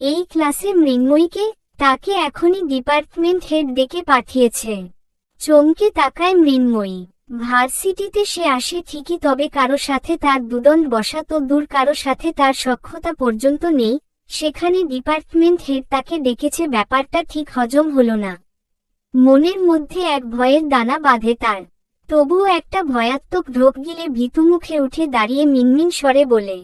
এই ক্লাসে মৃন্ময়ীকে তাকে এখনই ডিপার্টমেন্ট হেড ডেকে পাঠিয়েছে। চমকে তাকায় মৃন্ময়ী। ভার্সিটিতে সে আসে ঠিকই তবে কারও সাথে তার দুদণ্ড বসা তো দূর, কারও সাথে তার সক্ষতা পর্যন্ত নেই। সেখানে ডিপার্টমেন্ট হেড তাকে ডেকেছে, ব্যাপারটা ঠিক হজম হল না। মনের মধ্যে এক ভয়ের দানা বাঁধে তার। তবুও একটা ভয়াত্মক ঢোক গিলে ভীতুমুখে উঠে দাঁড়িয়ে মিনমিন স্বরে বলে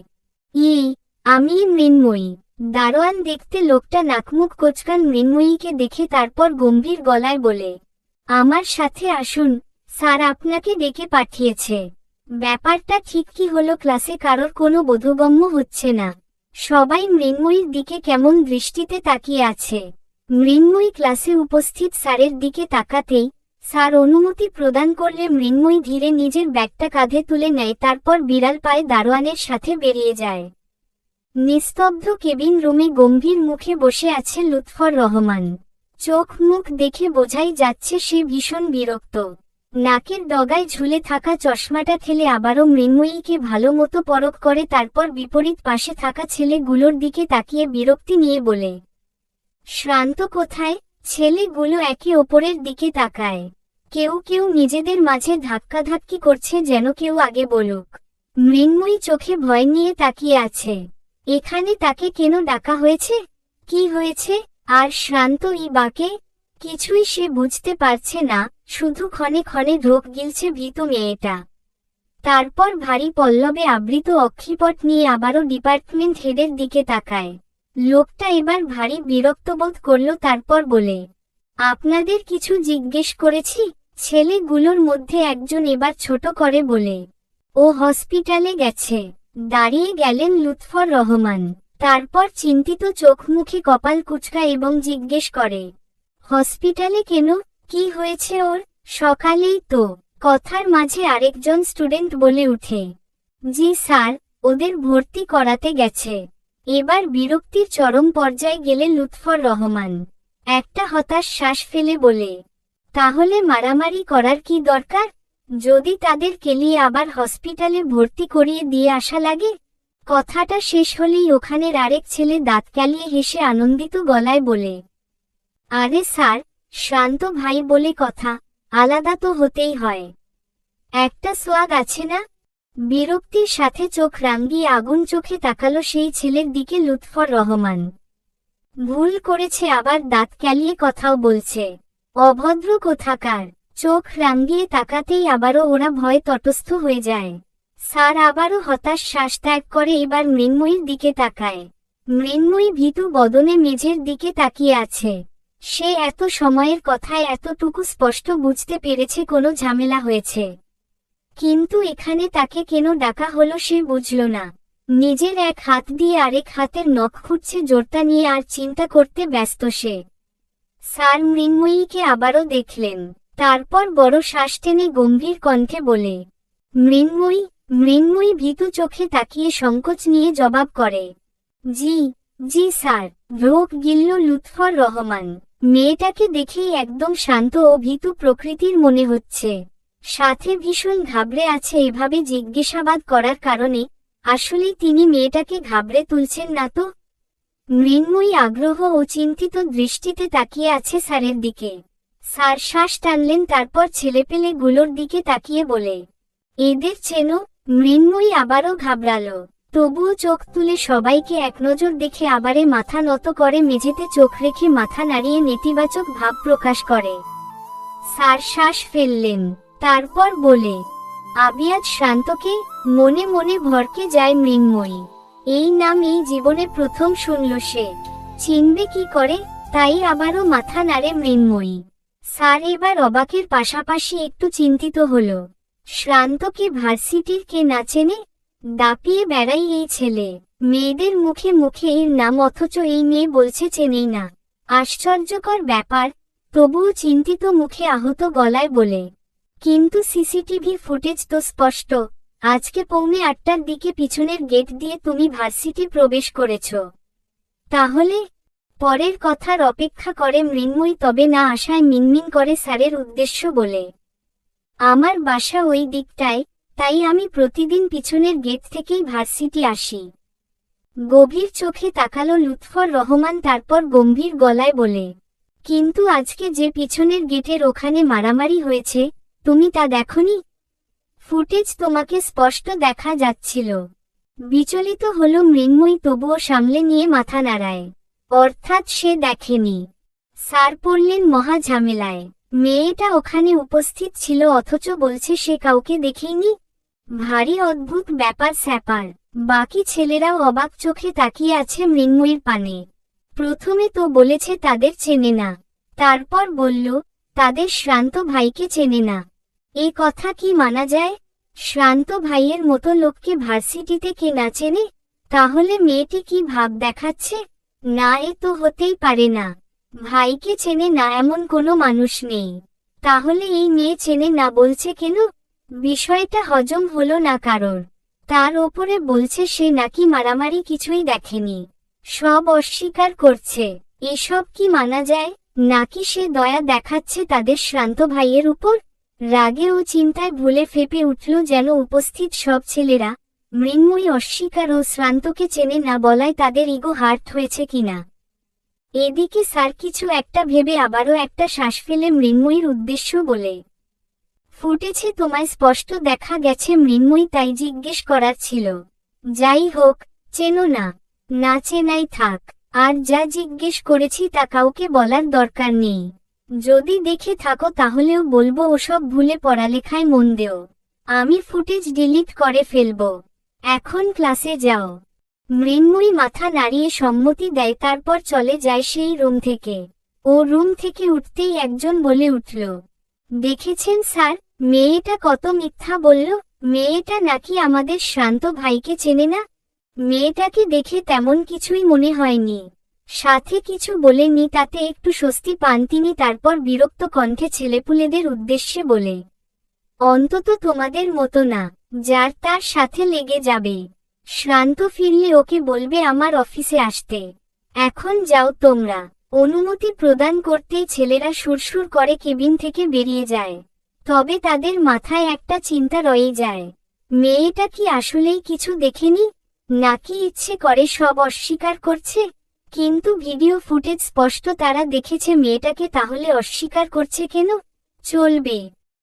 ই আমি মৃন্ময়ী। দারোয়ান দেখতে লোকটা নাকমুখ কোচকান মৃন্ময়ীকে দেখে তারপর গম্ভীর গলায় বলে, আমার সাথে আসুন, স্যার আপনাকে ডেকে পাঠিয়েছে। ব্যাপারটা ঠিক কি হলো ক্লাসে কারোর কোনো বোধগম্য হচ্ছে না। সবাই মৃন্ময়ীর দিকে কেমন দৃষ্টিতে তাকিয়ে আছে। মৃন্ময়ী ক্লাসে উপস্থিত স্যারের দিকে তাকাতেই স্যার অনুমতি প্রদান করলে মৃন্ময়ী ধীরে নিজের ব্যাগটা কাঁধে তুলে নেয়, তারপর বিড়াল পায়ে দারোয়ানের সাথে বেরিয়ে যায়। নিস্তব্ধ কেবিন রুমে গম্ভীর মুখে বসে আছে লুৎফর রহমান। চোখ মুখ দেখে বোঝাই যাচ্ছে সে ভীষণ বিরক্ত। নাকের ডগায় ঝুলে থাকা চশমাটা ঠেলে আবারও মৃন্ময়ীকে ভালো মতো পরখ করে তারপর বিপরীত পাশে থাকা ছেলেগুলোর দিকে তাকিয়ে বিরক্তি নিয়ে বলে, শ্রান্ত কোথায়? ছেলেগুলো একে ওপরের দিকে তাকায়। কেউ কেউ নিজেদের মাঝে ধাক্কাধাক্কি করছে যেন কেউ আগে বলুক। মৃন্ময়ী চোখে ভয় নিয়ে তাকিয়ে আছে। এখানে তাকে কেন ডাকা হয়েছে? কি হয়েছে? আর শ্রান্ত ই বাকে? কিছুই সে বুঝতে পারছে না, শুধু ক্ষণে ক্ষণে ঢোক গিলছে ভীত মেয়েটা। তারপর ভারী পল্লবে আবৃত অক্ষিপট নিয়ে আবারও ডিপার্টমেন্ট হেডের দিকে তাকায়। লোকটা এবার ভারী বিরক্তবোধ করল তারপর বলে, আপনাদের কিছু জিজ্ঞেস করেছি? ছেলেগুলোর মধ্যে একজন এবার ছোট করে বলে, ও হসপিটালে গেছে। দাঁড়িয়ে গেলেন লুৎফর রহমান। তারপর চিন্তিত চোখ মুখে কপাল কুচকা এবং জিজ্ঞেস করে, হসপিটালে কেন? কি হয়েছে ওর? সকালেই তো। কথার মাঝে আরেকজন স্টুডেন্ট বলে উঠে, জি স্যার, ওদের ভর্তি করাতে গেছে। এবার বিরক্তির চরম পর্যায়ে গেলে লুৎফর রহমান। একটা হতাশ শ্বাস ফেলে বলে, তাহলে মারামারি করার কি দরকার? যদি তাদের কেলিয়ে আবার হসপিটালে ভর্তি করিয়ে দিয়ে আসা লাগে? কথাটা শেষ হলেই ওখানের আরেক ছেলে দাঁত ক্যালিয়ে হেসে আনন্দিত গলায় বলে, আরে স্যার, শান্ত ভাই বলে কথা, আলাদা তো হতেই হয়। একটা সোয়াগ আছে না? বিরক্তির সাথে চোখ রাঙ্গিয়ে আগুন চোখে তাকালো সেই ছেলের দিকে লুৎফর রহমান। ভুল করেছে আবার দাঁত ক্যালিয়ে কথাও বলছে। অভদ্র কোথাকার? চোখ রাঙ্গিয়ে তাকাতেই আবারও ওরা ভয়ে তটস্থ হয়ে যায়। স্যার আবারও হতাশ শ্বাস ত্যাগ করে এবার মৃন্ময়ীর দিকে তাকায়। মৃন্ময়ী ভীতু বদনে মেঝের দিকে তাকিয়ে আছে। সে এত সময়ের কথায় এতটুকু স্পষ্ট বুঝতে পেরেছে কোনো ঝামেলা হয়েছে। কিন্তু এখানে তাকে কেন ডাকা হলো সে বুঝল না। নিজের এক হাত দিয়ে আরেক হাতের নখ খুঁজছে জোরটা নিয়ে আর চিন্তা করতে ব্যস্ত সে। স্যার মৃন্ময়ীকে আবারও দেখলেন। তারপর বড় শ্বাস টেনে গম্ভীর কণ্ঠে বলে, মৃন্ময়ী মৃন্ময়ী ভীতু চোখে তাকিয়ে সংকোচ নিয়ে জবাব করে, জি জি স্যার, রোগ গিল্ল লুৎফর রহমান। মেয়েটাকে দেখেই একদম শান্ত ও ভীতু প্রকৃতির মনে হচ্ছে। সাথে ভীষণ ঘাবড়ে আছে এভাবে জিজ্ঞাসাবাদ করার কারণে আসলে তিনি মেয়েটাকে ঘাবড়ে তুলছেন না তো? মৃন্ময়ী আগ্রহ ও চিন্তিত দৃষ্টিতে তাকিয়ে আছে স্যারের দিকে। স্যার শ্বাস টানলেন, তারপর ছেলেপেলেগুলোর দিকে তাকিয়ে বলে, এদের চেনো? মৃন্ময়ী আবারও ঘাবড়ালো। তবুও চোখ তুলে সবাইকে এক নজর দেখে আবারে মাথা নত করে মেঝেতে চোখ রেখে মাথা নাড়িয়ে নেতিবাচক ভাব প্রকাশ করে। স্যার শ্বাস ফেললেন, তারপর বলে আবিয়াজ শান্তকে মনে মনে ভরকে যায় মৃন্ময়ী। এই নাম এই জীবনে প্রথম শুনল সে। চিনবে কি করে? তাই আবারও মাথা নাড়ে মৃন্ময়ী। স্যার, এবার অবাকের পাশাপাশি একটু চিন্তিত হল। শ্রান্তকে ভার্সিটির কে না চেনে? দাপিয়ে বেড়াই এই ছেলে। মেয়েদের মুখে মুখে এর নাম, অথচ এই মেয়ে বলছে চেনেই না। আশ্চর্যকর ব্যাপার, তবুও চিন্তিত মুখে আহত গলায় বলে। কিন্তু সিসিটিভি ফুটেজ তো স্পষ্ট। আজকে পৌনে আটটার দিকে পিছনের গেট দিয়ে তুমি ভার্সিটি প্রবেশ করেছ। তাহলে পরের কথার অপেক্ষা করে মৃন্ময়ী তবে না আসায় মিনমিন করে স্যারের উদ্দেশ্য বলে, আমার বাসা ওই দিকটায়, তাই আমি প্রতিদিন পিছনের গেট থেকেই ভার্সিটি আসি। গভীর চোখে তাকালো লুৎফর রহমান তারপর গম্ভীর গলায় বলে, কিন্তু আজকে যে পিছনের গেটের ওখানে মারামারি হয়েছে, তুমি তা দেখনি? ফুটেজ তোমাকে স্পষ্ট দেখা যাচ্ছিল। বিচলিত হল মৃন্ময়ী তবুও সামলে নিয়ে মাথা নাড়ায়। অর্থাৎ সে দেখেনি। স্যার পড়লেন মহা ঝামেলায়। মেয়েটা ওখানে উপস্থিত ছিল অথচ বলছে সে কাউকে দেখেইনি ভারী অদ্ভুত ব্যাপার স্যাপার। বাকি ছেলেরাও অবাক চোখে তাকিয়ে আছে মৃন্ময়ীর পানে। প্রথমে তো বলেছে তাদের চেনে না। তারপর বলল, তাদের শ্রান্ত ভাইকে চেনে না। এ কথা কি মানা যায়? শ্রান্ত ভাইয়ের মতো লোককে ভার্সিটিতে কে না চেনে? তাহলে মেয়েটি কি ভাব দেখাচ্ছে? না এ তো হতেই পারে না। ভাইকে চেনে না এমন কোনো মানুষ নেই। তাহলে এই মেয়ে চেনে না বলছে কেন? বিষয়টা হজম হলো না কারোর। তার ওপরে বলছে সে নাকি মারামারি কিছুই দেখেনি। সব অস্বীকার করছে। এসব কি মানা যায়? নাকি সে দয়া দেখাচ্ছে তাদের শ্রান্ত ভাইয়ের উপর? রাগে ও চিন্তায় ভুলে ফেপে উঠল যেন উপস্থিত সব ছেলেরা। মৃন্ময়ী অস্বীকার ও শ্রান্তকে চেনে না বলায় তাদের ইগো হার্ট হয়েছে কিনা। এদিকে স্যার কিছু একটা ভেবে আবারও একটা শ্বাস ফেলে মৃন্ময়ীর উদ্দেশ্য বলে। ফুটেছে তোমায় স্পষ্ট দেখা গেছে মৃন্ময়ী তাই জিজ্ঞেস করার ছিল। যাই হোক, চেনো না। না চেনাই থাক। আর যা জিজ্ঞেস করেছি তা কাউকে বলার দরকার নেই। যদি দেখে থাকো তাহলেও বলব ওসব ভুলে পড়ালেখায় মন দেও। আমি ফুটেজ ডিলিট করে ফেলব। এখন ক্লাসে যাও। মৃন্ময়ী মাথা নাড়িয়ে সম্মতি দেয়, তারপর চলে যায় সেই রুম থেকে। ও রুম থেকে উঠতেই একজন বলে উঠল, দেখেছেন স্যার, মেয়েটা কত মিথ্যা বলল, মেয়েটা নাকি আমাদের শান্ত ভাইকে চেনে না? মেয়েটাকে দেখে তেমন কিছুই মনে হয়নি। সাথে কিছু বলেনি তাতে একটু স্বস্তি পান তিনি, তারপর বিরক্ত কণ্ঠে ছেলেপুলেদের উদ্দেশ্যে বলে, অন্তত তোমাদের মতো না। যার তার সাথে লেগে যাবে। শ্রান্ত ফিরলে ওকে বলবে, আমার অফিসে আসতে। এখন যাও তোমরা। অনুমতি প্রদান করতেই ছেলেরা সুরসুর করে কেবিন থেকে বেরিয়ে যায়। তবে তাদের মাথায় একটা চিন্তা রয়ে যায়। মেয়েটা কি আসলেই কিছু দেখেনি? নাকি ইচ্ছে করে সব অস্বীকার করছে? কিন্তু ভিডিও ফুটেজ স্পষ্ট, তারা দেখেছে মেয়েটাকে, তাহলে অস্বীকার করছে কেন? চলবে।